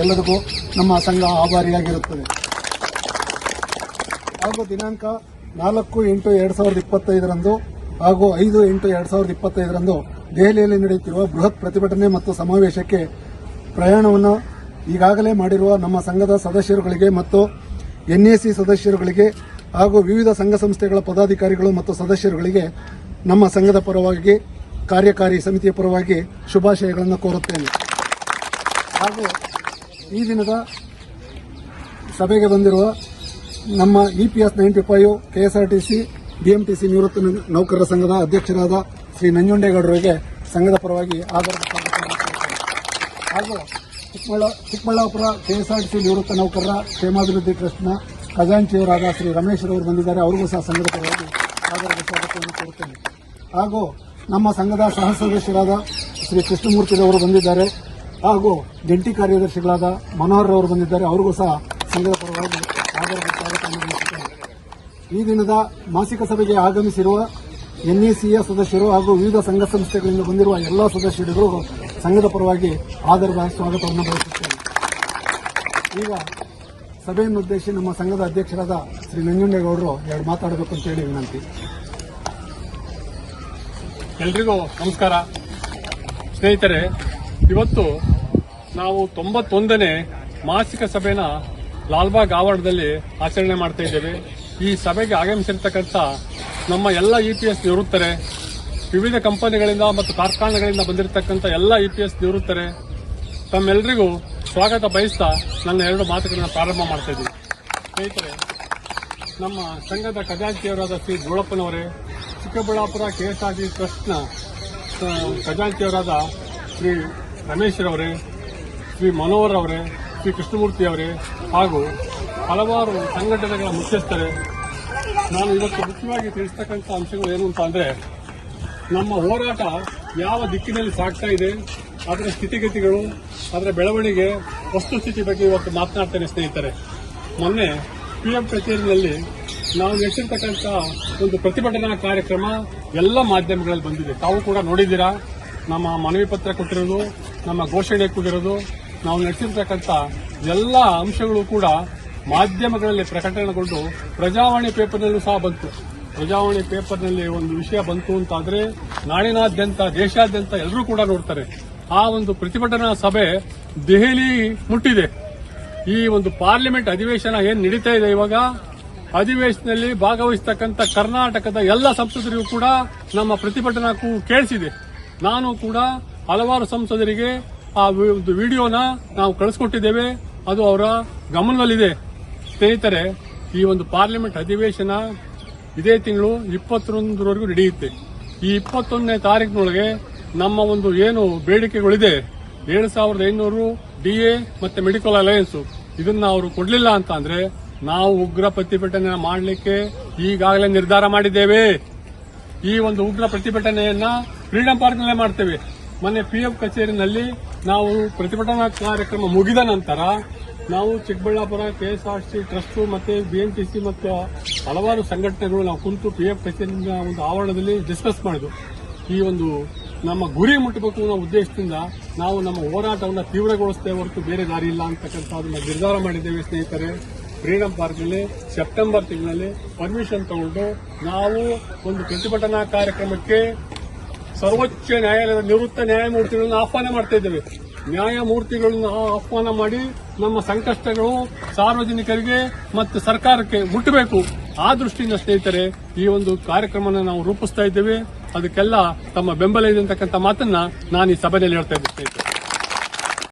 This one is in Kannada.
ಎಲ್ಲರಿಗೂ ನಮ್ಮ ಸಂಘ ಆಭಾರಿಯಾಗಿರುತ್ತದೆ. ಹಾಗೂ ದಿನಾಂಕ ನಾಲ್ಕು ಎಂಟು ಎರಡು ಸಾವಿರದ ಇಪ್ಪತ್ತೈದರಂದು ಹಾಗೂ ಐದು ಎಂಟು ಎರಡು ಸಾವಿರದ ಇಪ್ಪತ್ತೈದರಂದು ದೆಹಲಿಯಲ್ಲಿ ನಡೆಯುತ್ತಿರುವ ಬೃಹತ್ ಪ್ರತಿಭಟನೆ ಮತ್ತು ಸಮಾವೇಶಕ್ಕೆ ಪ್ರಯಾಣವನ್ನು ಈಗಾಗಲೇ ಮಾಡಿರುವ ನಮ್ಮ ಸಂಘದ ಸದಸ್ಯರುಗಳಿಗೆ ಮತ್ತು ಎನ್ಎಸಿ ಸದಸ್ಯರುಗಳಿಗೆ ಹಾಗೂ ವಿವಿಧ ಸಂಘ ಸಂಸ್ಥೆಗಳ ಪದಾಧಿಕಾರಿಗಳು ಮತ್ತು ಸದಸ್ಯರುಗಳಿಗೆ ನಮ್ಮ ಸಂಘದ ಪರವಾಗಿ, ಕಾರ್ಯಕಾರಿ ಸಮಿತಿಯ ಪರವಾಗಿ ಶುಭಾಶಯಗಳನ್ನು ಕೋರುತ್ತೇನೆ. ಹಾಗೂ ಈ ದಿನದ ಸಭೆಗೆ ಬಂದಿರುವ ನಮ್ಮ EPS ninety five, KSRTC, BMTC ನಿವೃತ್ತ ನೌಕರರ ಸಂಘದ ಅಧ್ಯಕ್ಷರಾದ ಶ್ರೀ ನಂಜುಂಡೇಗೌಡರಿಗೆ ಸಂಘದ ಪರವಾಗಿ ಆಧಾರ. ಹಾಗೂ ಚಿಕ್ಕಬಳ್ಳಾ ಚಿಕ್ಕಬಳ್ಳಾಪುರ ಕೆಎಸ್ಆರ್ಟಿಸಿ ನಿವೃತ್ತ ನೌಕರರ ಕ್ಷೇಮಾಭಿವೃದ್ಧಿ ಟ್ರಸ್ಟ್ನ ಖಜಾಂಚಿಯವರಾದ ಶ್ರೀ ರಮೇಶ್ ರವರು ಬಂದಿದ್ದಾರೆ ಅವರಿಗೂ ಸಹ ಸಂಘದ ಪರವಾಗಿ ಆಧಾರದ ಸ್ವಾಗತವನ್ನು ಕೋರುತ್ತೇನೆ ಹಾಗೂ ನಮ್ಮ ಸಂಘದ ಸಹ ಸದಸ್ಯರಾದ ಶ್ರೀ ಕೃಷ್ಣಮೂರ್ತಿರವರು ಬಂದಿದ್ದಾರೆ ಹಾಗೂ ಜಂಟಿ ಕಾರ್ಯದರ್ಶಿಗಳಾದ ಮನೋಹರ್ ಅವರು ಬಂದಿದ್ದಾರೆ. ಅವರಿಗೂ ಸಹ ಸಂಘದ ಪರವಾಗಿ ಈ ದಿನದ ಮಾಸಿಕ ಸಭೆಗೆ ಆಗಮಿಸಿರುವ ಎನ್ಇಸಿಯ ಸದಸ್ಯರು ಹಾಗೂ ವಿವಿಧ ಸಂಘ ಸಂಸ್ಥೆಗಳಿಂದ ಬಂದಿರುವ ಎಲ್ಲಾ ಸದಸ್ಯರುಗಳು ಸಂಘದ ಪರವಾಗಿ ಆಧಾರದ ಸ್ವಾಗತವನ್ನು ಬಯಸುತ್ತೇನೆ. ಈಗ ಸಭೆಯನ್ನುದ್ದೇಶಿ ನಮ್ಮ ಸಂಘದ ಅಧ್ಯಕ್ಷರಾದ ಶ್ರೀ ನಂಜುಂಡೇಗೌಡರು ಎರಡು ಮಾತಾಡಬೇಕು ಅಂತ ಹೇಳಿ ವಿನಂತಿ. ಎಲ್ರಿಗೂ ನಮಸ್ಕಾರ. ಸ್ನೇಹಿತರೆ, ಇವತ್ತು ನಾವು ತೊಂಬತ್ತೊಂದನೇ ಮಾಸಿಕ ಸಭೆನ ಲಾಲ್ಬಾಗ್ ಆವರಣದಲ್ಲಿ ಆಚರಣೆ ಮಾಡ್ತಾ ಇದ್ದೇವೆ. ಈ ಸಭೆಗೆ ಆಗಮಿಸಿರ್ತಕ್ಕಂಥ ನಮ್ಮ ಎಲ್ಲ ಇಪಿಎಸ್ ನಿವೃತ್ತರೆ ವಿವಿಧ ಕಂಪನಿಗಳಿಂದ ಮತ್ತು ಕಾರ್ಖಾನೆಗಳಿಂದ ಬಂದಿರತಕ್ಕಂಥ ಎಲ್ಲ ಇಪಿಎಸ್ ನಿವೃತ್ತರೆ ತಮ್ಮೆಲ್ಲರಿಗೂ ಸ್ವಾಗತ ಬಯಸ್ತಾ ನನ್ನ ಎರಡು ಮಾತುಗಳನ್ನ ಪ್ರಾರಂಭ ಮಾಡ್ತಾ ಸ್ನೇಹಿತರೆ ನಮ್ಮ ಸಂಘದ ಖಜಾಂಚಿಯವರಾದ ಶ್ರೀ ಗೋಳಪ್ಪನವರೇ ಚಿಕ್ಕಬಳ್ಳಾಪುರ ಕೆಎಸ್ಆರ್ಟಿ ಟ್ರಸ್ಟ್ನ ಆ, ಖಜಾಂಚಿಯವರಾದ ಶ್ರೀ ರಮೇಶ್ರವರೇ ಶ್ರೀ ಮನೋಹರ್ ಅವರೇ, ಶ್ರೀ ಕೃಷ್ಣಮೂರ್ತಿ ಅವರೇ ಹಾಗೂ ಹಲವಾರು ಸಂಘಟನೆಗಳ ಮುಖ್ಯಸ್ಥರೇ, ನಾನು ಇವತ್ತು ಮುಖ್ಯವಾಗಿ ತಿಳಿಸ್ತಕ್ಕಂಥ ಅಂಶಗಳು ಏನು ಅಂತ ಅಂದರೆ, ನಮ್ಮ ಹೋರಾಟ ಯಾವ ದಿಕ್ಕಿನಲ್ಲಿ ಸಾಗ್ತಾ ಇದೆ, ಅದರ ಸ್ಥಿತಿಗತಿಗಳು, ಅದರ ಬೆಳವಣಿಗೆ ವಸ್ತುಸ್ಥಿತಿ ಬಗ್ಗೆ ಇವತ್ತು ಮಾತನಾಡ್ತೇನೆ ಸ್ನೇಹಿತರೆ. ಮೊನ್ನೆ ಪಿಎಂ ಕಚೇರಿಯಲ್ಲಿ ನಾವು ನಡೆಸಿರ್ತಕ್ಕಂಥ ಒಂದು ಪ್ರತಿಭಟನಾ ಕಾರ್ಯಕ್ರಮ ಎಲ್ಲ ಮಾಧ್ಯಮಗಳಲ್ಲಿ ಬಂದಿದೆ. ತಾವು ಕೂಡ ನೋಡಿದ್ದೀರಾ? ನಮ್ಮ ಮನವಿ ಪತ್ರ ಕೊಟ್ಟಿರೋದು, ನಮ್ಮ ಘೋಷಣೆ ಕೊಟ್ಟಿರೋದು ನಾವು ನಡೆಸಿರ್ತಕ್ಕಂಥ ಎಲ್ಲ ಅಂಶಗಳು ಕೂಡ ಮಾಧ್ಯಮಗಳಲ್ಲಿ ಪ್ರಕಟಣೆಗೊಂಡು ಪ್ರಜಾವಾಣಿ ಪೇಪರ್ನಲ್ಲೂ ಸಹ ಬಂತು. ಪ್ರಜಾವಾಣಿ ಪೇಪರ್ನಲ್ಲಿ ಒಂದು ವಿಷಯ ಬಂತು ಅಂತಾದ್ರೆ ನಾಡಿನಾದ್ಯಂತ, ದೇಶಾದ್ಯಂತ ಎಲ್ಲರೂ ಕೂಡ ನೋಡ್ತಾರೆ. ಆ ಒಂದು ಪ್ರತಿಭಟನಾ ಸಭೆ ದೆಹಲಿ ಮುಟ್ಟಿದೆ. ಈ ಒಂದು ಪಾರ್ಲಿಮೆಂಟ್ ಅಧಿವೇಶನ ಏನು ನಡೀತಾ ಇದೆ ಇವಾಗ? ಅಧಿವೇಶನದಲ್ಲಿ ಭಾಗವಹಿಸತಕ್ಕಂಥ ಕರ್ನಾಟಕದ ಎಲ್ಲ ಸಂಸದರಿಗೂ ಕೂಡ ನಮ್ಮ ಪ್ರತಿಭಟನಾ ಕೇಳಿಸಿದೆ. ನಾನು ಕೂಡ ಹಲವಾರು ಸಂಸದರಿಗೆ ಆ ಒಂದು ವಿಡಿಯೋನ ನಾವು ಕಳಿಸ್ಕೊಟ್ಟಿದ್ದೇವೆ. ಅದು ಅವರ ಗಮನದಲ್ಲಿದೆ. ಸ್ನೇಹಿತರೆ, ಈ ಒಂದು ಪಾರ್ಲಿಮೆಂಟ್ ಅಧಿವೇಶನ ಇದೇ ತಿಂಗಳು ಇಪ್ಪತ್ತೊಂದರವರೆಗೂ ನಡೆಯುತ್ತೆ. ಈ ಇಪ್ಪತ್ತೊಂದನೇ ತಾರೀಕಿನೊಳಗೆ ನಮ್ಮ ಒಂದು ಏನು ಬೇಡಿಕೆಗಳಿದೆ? ಏಳು ಸಾವಿರದ ಐನೂರು ಡಿಎ ಮತ್ತೆ ಮೆಡಿಕಲ್ ಅಲಯನ್ಸ್. ಇದನ್ನ ಅವರು ಕೊಡಲಿಲ್ಲ ಅಂತ ಅಂದ್ರೆ ನಾವು ಉಗ್ರ ಪ್ರತಿಭಟನೆ ಮಾಡಲಿಕ್ಕೆ ಈಗಾಗಲೇ ನಿರ್ಧಾರ ಮಾಡಿದ್ದೇವೆ. ಈ ಒಂದು ಉಗ್ರ ಪ್ರತಿಭಟನೆಯನ್ನ ಫ್ರೀಡಂ ಪಾರ್ಕ್ನಲ್ಲೇ ಮಾಡ್ತೇವೆ. ಮೊನ್ನೆ ಪಿ ಎಫ್ ಕಚೇರಿನಲ್ಲಿ ನಾವು ಪ್ರತಿಭಟನಾ ಕಾರ್ಯಕ್ರಮ ಮುಗಿದ ನಂತರ ನಾವು ಚಿಕ್ಕಬಳ್ಳಾಪುರ ಕೆಎಸ್ಆರ್ಸಿ ಟ್ರಸ್ಟ್ ಮತ್ತೆ ಬಿಎಂಟಿಸಿ ಮತ್ತು ಹಲವಾರು ಸಂಘಟನೆಗಳು ನಾವು ಕುಂತು ಪಿ ಎಫ್ ಕಚೇರಿಯ ಒಂದು ಆವರಣದಲ್ಲಿ ಡಿಸ್ಕಸ್ ಮಾಡಿದ್ವು. ಈ ಒಂದು ನಮ್ಮ ಗುರಿ ಮುಟ್ಟಬೇಕು ಅನ್ನೋ ಉದ್ದೇಶದಿಂದ ನಾವು ನಮ್ಮ ಹೋರಾಟವನ್ನು ತೀವ್ರಗೊಳಿಸ್ತೇವೆ ಹೊರತು ಬೇರೆ ದಾರಿ ಇಲ್ಲ ಅಂತಕ್ಕಂಥದ್ದನ್ನ ನಿರ್ಧಾರ ಮಾಡಿದ್ದೇವೆ ಸ್ನೇಹಿತರೆ. ಫ್ರೀಡಂ ಪಾರ್ಕ್ನಲ್ಲಿ ಸೆಪ್ಟೆಂಬರ್ ತಿಂಗಳಲ್ಲಿ ಪರ್ಮಿಷನ್ ತಗೊಂಡು ನಾವು ಒಂದು ಪ್ರತಿಭಟನಾ ಕಾರ್ಯಕ್ರಮಕ್ಕೆ ಸರ್ವೋಚ್ಚ ನ್ಯಾಯಾಲಯದ ನಿವೃತ್ತ ನ್ಯಾಯಮೂರ್ತಿಗಳನ್ನು ಆಹ್ವಾನ ಮಾಡ್ತಾ ಇದ್ದೇವೆ. ನ್ಯಾಯಮೂರ್ತಿಗಳನ್ನು ಆಹ್ವಾನ ಮಾಡಿ ನಮ್ಮ ಸಂಕಷ್ಟಗಳು ಸಾರ್ವಜನಿಕರಿಗೆ ಮತ್ತು ಸರ್ಕಾರಕ್ಕೆ ಮುಟ್ಟಬೇಕು. ಆ ದೃಷ್ಟಿಯಿಂದ ಸ್ನೇಹಿತರೆ, ಈ ಒಂದು ಕಾರ್ಯಕ್ರಮನ ನಾವು ರೂಪಿಸ್ತಾ ಇದ್ದೇವೆ. ಅದಕ್ಕೆಲ್ಲ ತಮ್ಮ ಬೆಂಬಲ ಇದೆ ಅಂತಕ್ಕಂಥ ಮಾತನ್ನ ನಾನು ಈ ಸಭೆಯಲ್ಲಿ ಹೇಳ್ತಾ ಇದ್ದೇನೆ